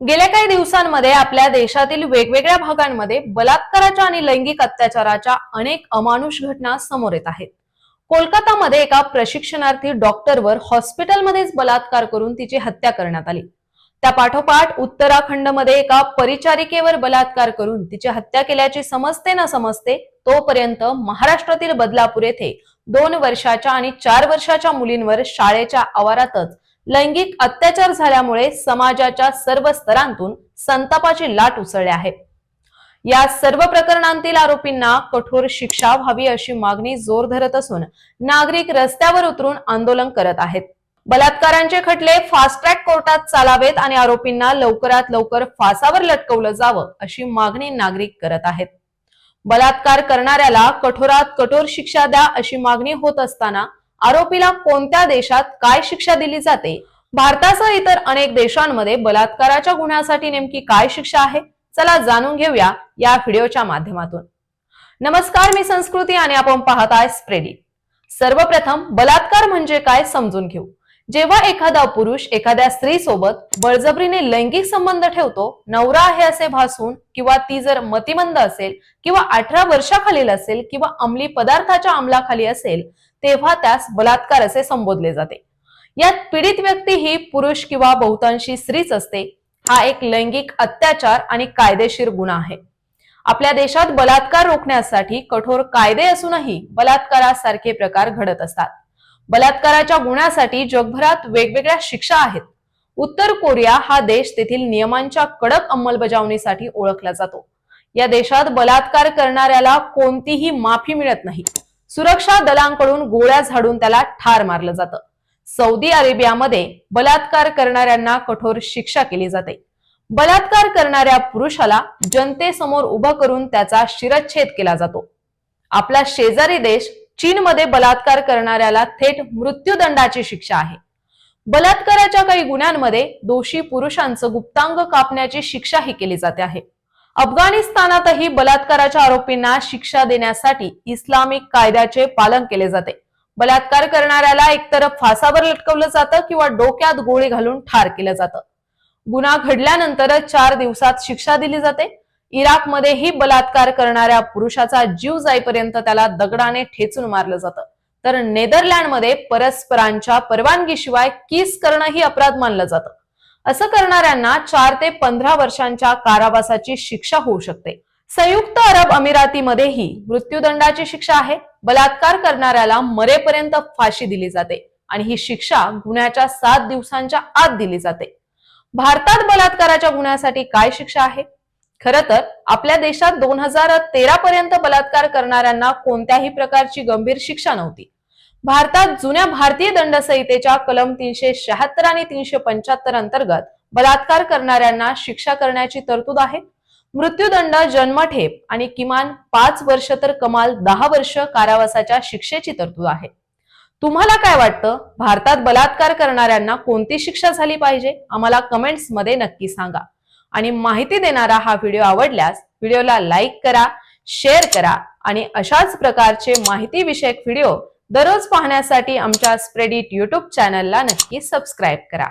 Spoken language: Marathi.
गेल्या काही दिवसांमध्ये आपल्या देशातील वेगवेगळ्या भागांमध्ये बलात्काराच्या आणि लैंगिक अत्याचाराच्या अनेक अमानुष घटना समोर येत आहेत. कोलकातामध्ये एका प्रशिक्षणार्थी डॉक्टरवर हॉस्पिटलमध्येच बलात्कार करून तिची हत्या करण्यात आली. त्या पाठोपाठ उत्तराखंडमध्ये एका परिचारिकेवर बलात्कार करून तिची हत्या केल्याची समजते न समजते तोपर्यंत महाराष्ट्रातील बदलापूर येथे दोन वर्षाच्या आणि चार वर्षाच्या मुलींवर शाळेच्या आवारातच लैंगिक अत्याचार झाल्यामुळे समाजाच्या सर्व स्तरांतून संतापाची लाट उसळली आहे. या सर्व प्रकरणांतील आरोपींना कठोर शिक्षा व्हावी अशी मागणी जोर धरत असून नागरिक रस्त्यावर उतरून आंदोलन करत आहेत. बलात्कारांचे खटले फास्ट ट्रॅक कोर्टात चालावेत आणि आरोपींना लवकरात लवकर फासावर लटकवलं जावं अशी मागणी नागरिक करत आहेत. बलात्कार करणाऱ्याला कठोरात कठोर शिक्षा द्या अशी मागणी होत असताना आरोपीला कोणत्या देशात काय शिक्षा दिली जाते? भारतासह इतर अनेक देशांमध्ये बलात्काराच्या गुन्ह्यासाठी नेमकी काय शिक्षा आहे? चला जाणून घेऊया या व्हिडिओच्या माध्यमातून. नमस्कार मी संस्कृती आणि आपण पाहताय स्प्रेडी. सर्वप्रथम बलात्कार म्हणजे काय समजून घेऊ. जेव्हा एखादा पुरुष एखाद्या स्त्री सोबत बळजबरीने लैंगिक संबंध ठेवतो नवरा आहे असे भासून किंवा ती जर मतिमंद असेल किंवा अठरा वर्षाखालील असेल किंवा अंमली पदार्थाच्या अंमलाखाली असेल तेव्हा त्यास बलात्कार असे संबोधले जाते. यात पीडित व्यक्ती ही पुरुष किंवा बहुतांशी स्त्रीच असते हा एक लैंगिक अत्याचार आणि कायदेशीर गुन्हा आहे. आपल्या देशात बलात्कार रोखण्यासाठी कठोर कायदे असूनही बलात्कारासारखे प्रकार घडत असतात. बलात्काराच्या गुन्ह्यासाठी जगभरात वेगवेगळ्या शिक्षा आहेत. उत्तर कोरिया हा देश तेथील नियमांच्या कडक अंमलबजावणीसाठी ओळखला जातो. या देशात बलात्कार करणाऱ्याला कोणतीही माफी मिळत नाही. सुरक्षा दलांकडून गोळ्या झाडून त्याला ठार मारलं जातं. सौदी अरेबियामध्ये बलात्कार करणाऱ्यांना कठोर शिक्षा केली जाते. बलात्कार करणाऱ्या पुरुषाला जनतेसमोर उभं करून त्याचा शिरच्छेद केला जातो. आपला शेजारी देश चीनमध्ये बलात्कार करणाऱ्याला थेट मृत्यूदंडाची शिक्षा आहे. बलात्काराच्या काही गुन्ह्यांमध्ये दोषी पुरुषांचं गुप्तांग कापण्याची शिक्षाही केली जाते आहे. अफगाणिस्तानातही बलात्काराच्या आरोपींना शिक्षा देण्यासाठी इस्लामिक कायद्याचे पालन केले जाते. बलात्कार करणाऱ्याला एकतर फासावर लटकवलं जातं किंवा डोक्यात गोळी घालून ठार केलं जातं. गुन्हा घडल्यानंतर चार दिवसात शिक्षा दिली जाते. इराकमध्येही बलात्कार करणाऱ्या पुरुषाचा जीव जाईपर्यंत त्याला दगडाने ठेचून मारलं जातं. तर नेदरलँडमध्ये परस्परांच्या परवानगीशिवाय किस करणंही अपराध मानलं जातं. असं करणाऱ्यांना चार ते पंधरा वर्षांच्या कारावासाची शिक्षा होऊ शकते. संयुक्त अरब अमिरातीमध्येही मृत्यूदंडाची शिक्षा आहे. बलात्कार करणाऱ्याला मरेपर्यंत फाशी दिली जाते आणि ही शिक्षा गुन्ह्याच्या सात दिवसांच्या आत दिली जाते. भारतात बलात्काराच्या गुन्ह्यासाठी काय शिक्षा आहे? खर तर आपल्या देशात दोन हजार तेरा पर्यंत बलात्कार करणाऱ्यांना कोणत्याही प्रकारची गंभीर शिक्षा नव्हती. भारतात जुन्या भारतीय दंड संहितेच्या कलम तीनशे शहात्तर आणि तीनशे पंच्याहत्तर अंतर्गत बलात्कार करणाऱ्यांना शिक्षा करण्याची तरतूद आहे. मृत्यूदंड जन्मठेप आणि किमान पाच वर्ष तर कमाल दहा वर्ष कारावासाच्या शिक्षेची तरतूद आहे. तुम्हाला काय वाटतं? भारतात बलात्कार करणाऱ्यांना कोणती शिक्षा झाली पाहिजे? आम्हाला कमेंट्समध्ये नक्की सांगा. आणि माहिती देणारा हा व्हिडिओ आवडल्यास व्हिडिओला लाईक करा शेअर करा आणि अशाच प्रकारचे माहिती विषयक व्हिडिओ दररोज पाहण्यासाठी आमच्या स्प्रेडिट युट्यूब चॅनलला नक्की सबस्क्राईब करा.